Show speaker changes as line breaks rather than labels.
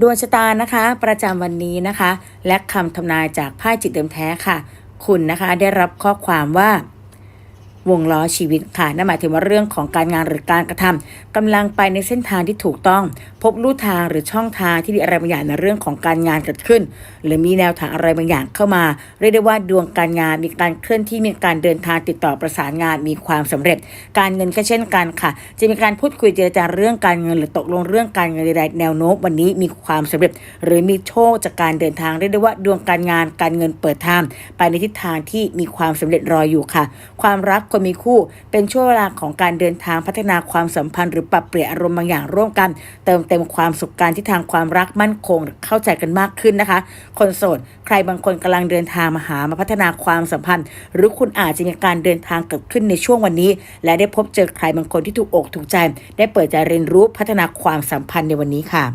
ดวงชะตานะคะ ประจำวันนี้นะคะ และคำทำนายจากไพ่จิตเดิมแท้ค่ะ คุณนะคะได้รับข้อความว่า วงล้อชีวิตค่ะนั่นหมายถึงว่าเรื่องของการงานหรือการกระทำกำลังไปในเส้นทางที่ถูกต้อง พบลู่ทางหรือช่องทางที่ดีอะไรบางอย่างในเรื่องของการงานเกิดขึ้น หรือมีแนวทางอะไรบางอย่างเข้ามา เรียกได้ว่าดวงการงานมีการเคลื่อนที่มีการเดินทางติดต่อประสานงานมีความสำเร็จ การเงินก็เช่นกันค่ะ จะมีการพูดคุยเจรจาเรื่องการเงินหรือตกลงเรื่องการเงินใดๆแนวโน้มวันนี้มีความสำเร็จ หรือมีโชคจากการเดินทางเรียกได้ว่าดวงการงานการเงินเปิดทางไปในทิศทางที่มีความสำเร็จรออยู่ค่ะ ความรักคนมีคู่ เป็นช่วงเวลาของการเดินทางพัฒนาความสัมพันธ์หรือปรับเปลี่ยนอารมณ์บางอย่างร่วมกัน เติมเต็มความสุขการที่ทางความรักมั่นคงเข้าใจกันมากขึ้นนะคะ คนโสดใครบางคนกำลังเดินทางมาหามาพัฒนาความสัมพันธ์ หรือคุณอาจจะมีการเดินทางเกิดขึ้นในช่วงวันนี้ และได้พบเจอใครบางคนที่ถูกอกถูกใจ ได้เปิดใจเรียนรู้พัฒนาความสัมพันธ์ในวันนี้ค่ะ